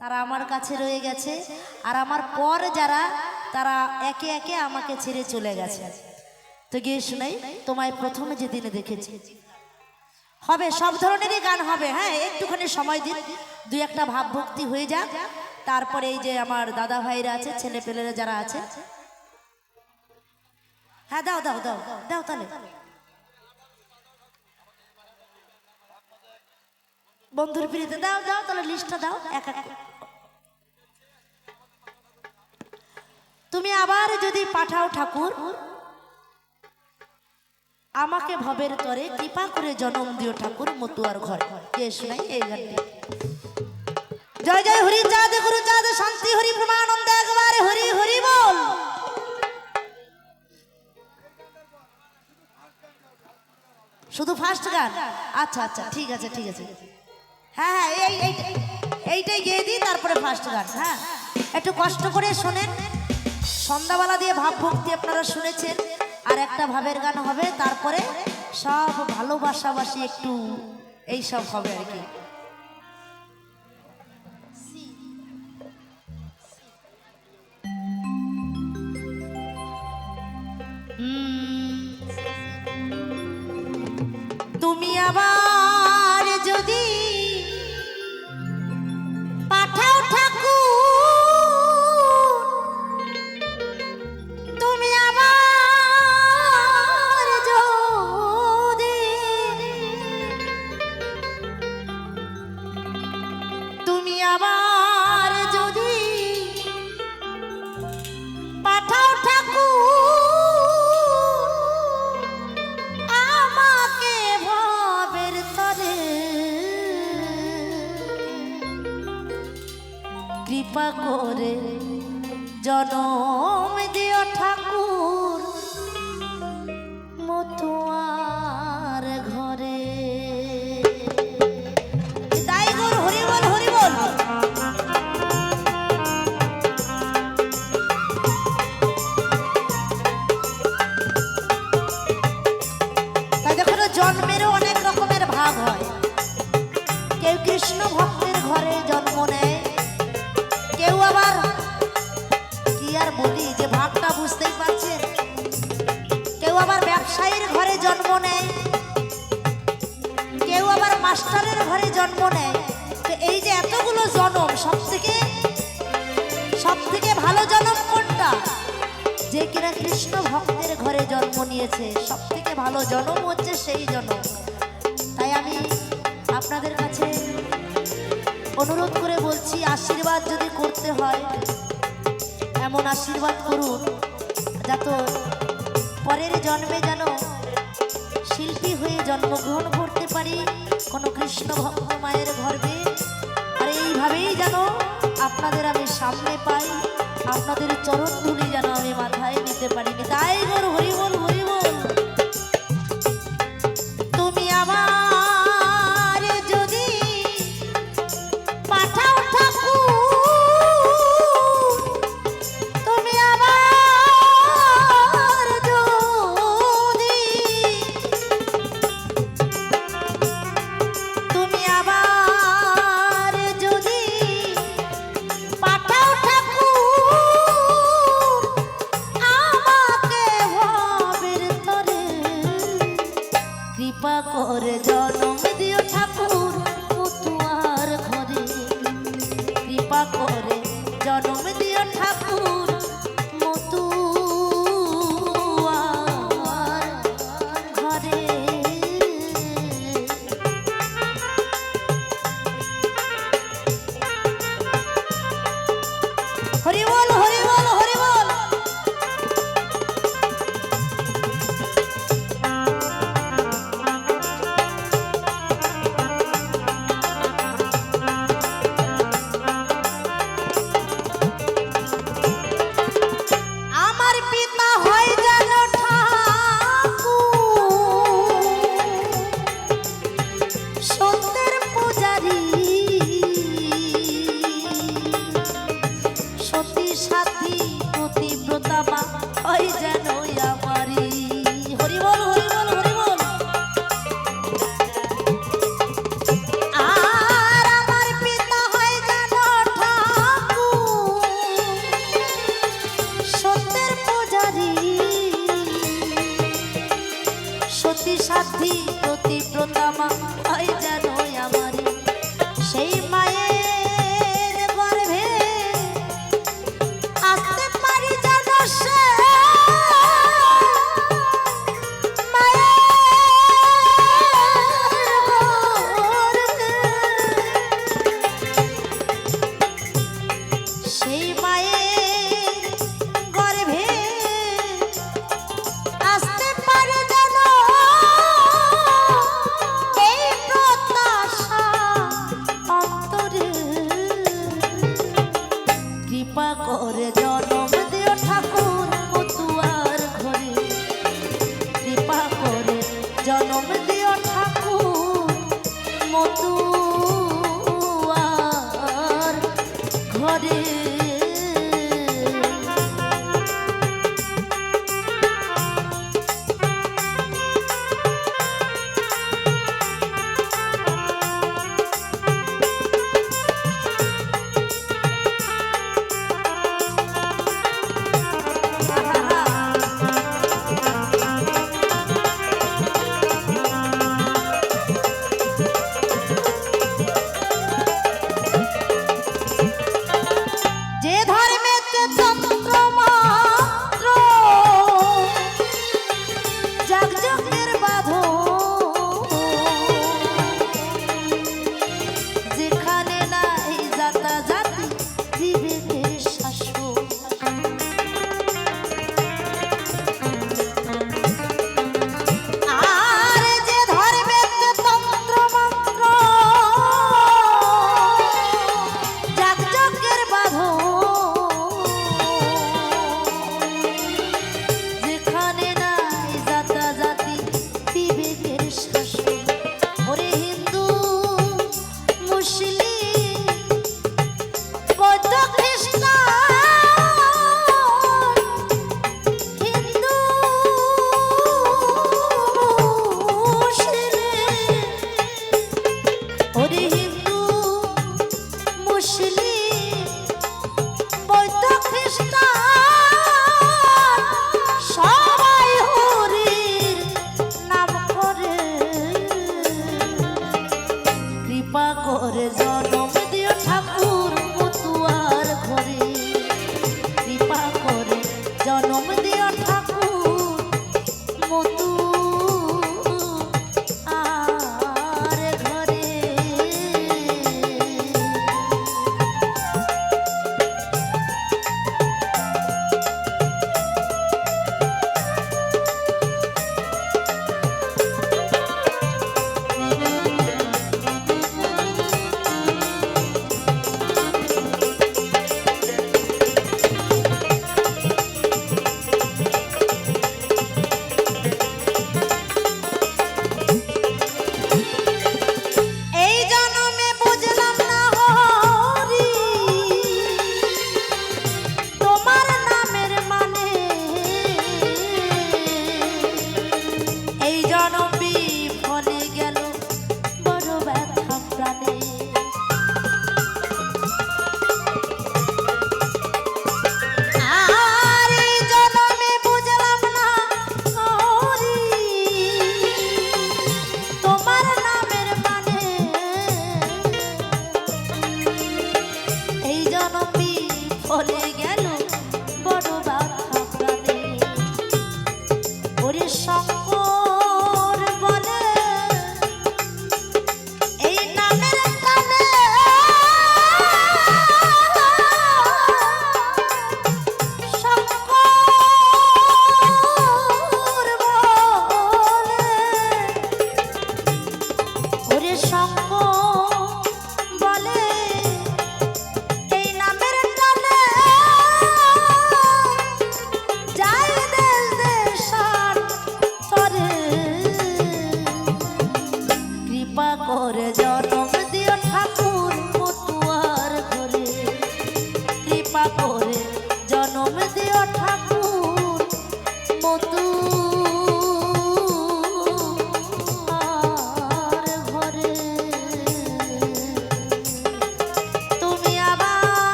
তারা আমার কাছে রয়ে গেছে। আর আমার পর যারা, তারা একে একে আমাকে ছেড়ে চলে গেছে। তো গিয়ে শুনাই, তোমায় প্রথমে যেদিনে দেখেছি। হবে, সব ধরনেরই গান হবে হ্যাঁ একটুখানি সময় দিন। দুই একটা ভাবভক্তি হয়ে যাক। তারপরে এই যে আমার দাদা ভাইরা আছে, ছেলে পেলেরা যারা আছে। হ্যাঁ দাও দাও দাও দাও তাহলে। বন্ধুর পিড়িতে দাও দাও তাহলে লিস্টটা দাও, এক এক তুমি আবার যদি পাঠাও ঠাকুর, আমাকে ভবের তরে কৃপা করে জনম দিও ঠাকুর মতুয়ার ঘর। এই গানটি। জয় জয় হরি চাঁদ, গুরু চাঁদ, শান্তি হরি প্রমানন্দ, একবারে হরি হরি বল। শুধু ফার্স্ট গান? আচ্ছা আচ্ছা ঠিক আছে ঠিক আছে। হ্যাঁ হ্যাঁ এই এইটাই গিয়ে দিই, তারপরে ফার্স্ট গান হ্যাঁ। একটু কষ্ট করে শোনেন। সন্ধ্যাবেলা দিয়ে ভাব ভক্তি আপনারা শুনেছেন। আর একটা ভাবের গান হবে, তারপরে সব ভালোবাসাবাসি একটু এই সব হবে আর কি। তুমি আবার জনম দিও ঠাকুর মতুয়ার ঘরে। জন্মেরও অনেক রকমের ভাগ হয়। কেউ কৃষ্ণ ভক্তের ঘরে জন্ম নেয়। কেউ আবার মাস্টারের ঘরে জন্ম নেয়। তো এই যে এতগুলো জনম সব থেকে সব থেকে ভালো জনম কোনটা? যে কিনা কৃষ্ণ ভক্তের ঘরে জন্ম নিয়েছে সব থেকে ভালো জন্ম হচ্ছে সেই জন্ম। তাই আমি আপনাদের কাছে অনুরোধ করে বলছি, আশীর্বাদ যদি করতে হয়, এমন আশীর্বাদ করুন, যাতে পরের জন্মে যেন জন্মগ্রহণ করতে পারি কোনো কৃষ্ণ ভক্ত মায়ের গর্বে আর এইভাবেই যেন আপনাদের আমি সামনে পাই, আপনাদের চরণ ধুলি যেন আমি মাথায় নিতে পারি